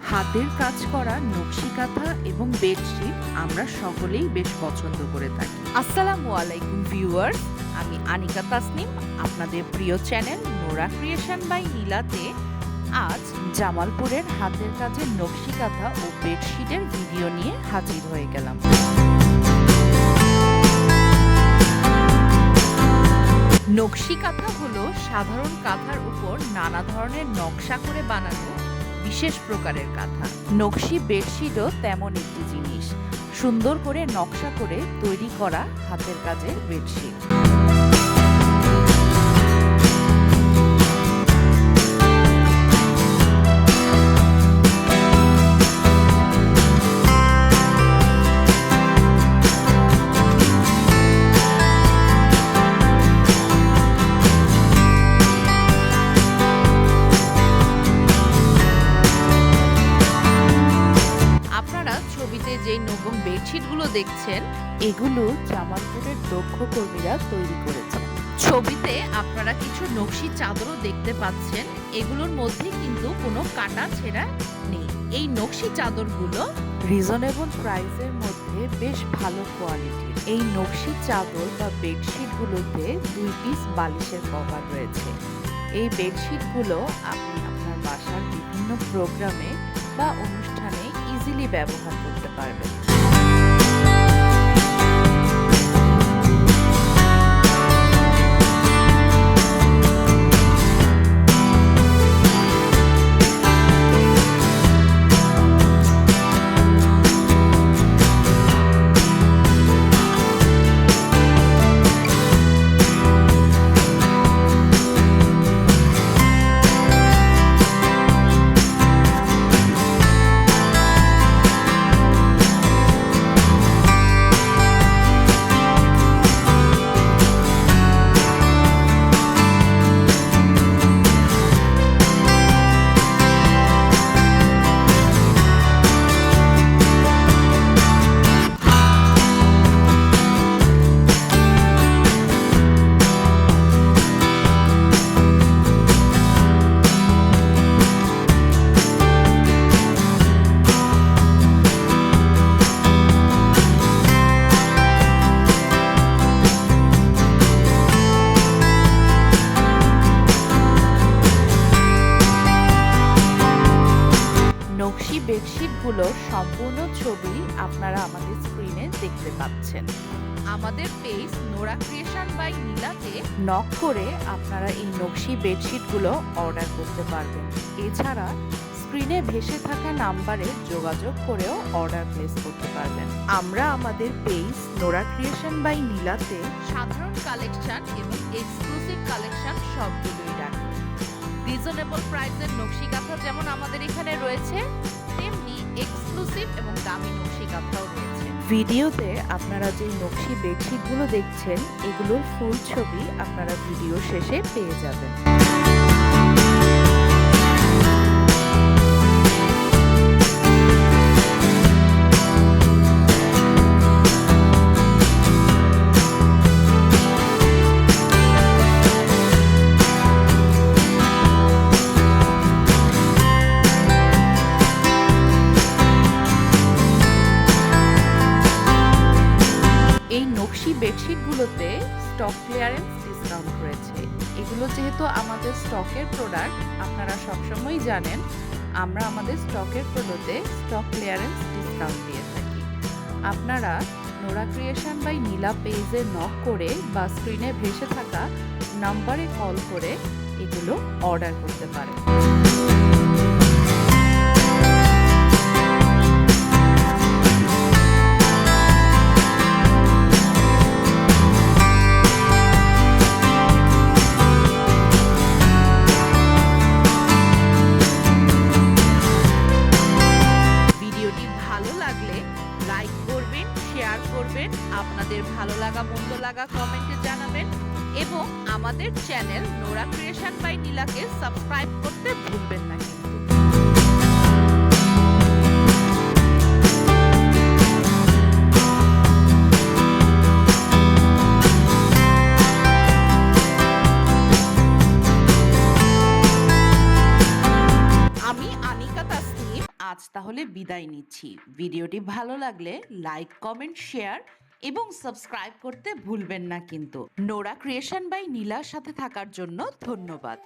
হাতের কাজ করা নকশি কাঁথা এবং বেডশিট আমরা সকলেই বেশ পছন্দ করে থাকি। আসসালামু আলাইকুম ভিউয়ার্স, আমি আনিকা তাসনিম, আপনাদের প্রিয় চ্যানেল নোরা ক্রিয়েশন বাই নীলাতে। আজ জামালপুরের হাতের কাজের নকশি কাঁথা ও বেডশিটের ভিডিও নিয়ে হাজির হয়ে গেলাম। নকশি কাঁথা হলো সাধারণ কাঁথার উপর নানা ধরনের নকশা করে বানানো বিশেষ প্রকারের কাঁথা নকশি, বেডশিটও তেমন একটি জিনিস। সুন্দর করে নকশা করে তৈরি করা হাতের কাজের বেডশিট। বেডশিটগুলো দেখছেন? এগুলো জামালপুরের দক্ষ কর্মীরা তৈরি করেছেন ছবিতে আপনারা কিছু নকশি চাদরও দেখতে পাচ্ছেন। এগুলোর মধ্যে কিন্তু কোনো কাটা ছেঁড়া নেই। এই নকশি চাদরগুলো রিজনেবল প্রাইসের মধ্যে বেশ ভালো কোয়ালিটির। এই নকশি চাদর বা বেডশিটগুলোতে দুই পিস বালিশের কভার রয়েছে। এই বেডশিটগুলো আপনি আপনার বাসার বিভিন্ন প্রোগ্রামে বা অনুষ্ঠানে ইজিলি ব্যবহার করতে পারবেন। নকশি বেডশিটগুলোর সম্পূর্ণ ছবি আপনারা আমাদের স্ক্রিনে দেখতে পাচ্ছেন। আমাদের পেজ নোরা ক্রিয়েশন বাই নীলাতে নক করে আপনারা এই নকশি বেডশিটগুলো অর্ডার করতে পারবেন। এছাড়া স্ক্রিনে ভেসে থাকা নাম্বারে যোগাযোগ করেও অর্ডার প্লেস করতে পারবেন। আমরা আমাদের পেজ নোরা ক্রিয়েশন বাই নীলাতে সাধারণ কালেকশন এবং এক্সক্লুসিভ কালেকশন সবগুলোই রাখি। রিজনেবল প্রাইসের নকশি কাঁথা যেমন আমাদের এখানে রয়েছে, তেমনি এক্সক্লুসিভ এবং দামি নকশি কাঁথাও রয়েছে। ভিডিওতে আপনারা যে নকশি বেডশিটগুলো দেখছেন, এগুলোর ফুল ছবি আপনারা ভিডিও শেষে পেয়ে যাবেন। বেডশিটগুলোতে স্টক ক্লিয়ারেন্স ডিসকাউন্ট রয়েছে। এগুলো যেহেতু আমাদের স্টকের প্রোডাক্ট আপনারা সবসময়ই জানেন, আমরা আমাদের স্টকের প্রোডাক্টে স্টক ক্লিয়ারেন্স ডিসকাউন্ট দিয়ে থাকি। আপনারা নোরা ক্রিয়েশন বাই নীলা পেজে নক করে বা স্ক্রিনে ভেসে থাকা নাম্বারে কল করে এগুলো অর্ডার করতে পারেন। লাইক করবেন শেয়ার করবেন, আপনাদের ভালো লাগা, মন্দ লাগা কমেন্টে জানাবেন এবং আমাদের চ্যানেল নোরা ক্রিয়েশন বাই নীলাকে সাবস্ক্রাইব করতে ভুলবেন বিদায় নিচ্ছি। ভিডিওটি ভালো লাগলে লাইক কমেন্ট শেয়ার এবং সাবস্ক্রাইব করতে ভুলবেন না কিন্তু। নোরা ক্রিয়েশন বাই নীলার সাথে থাকার জন্য ধন্যবাদ।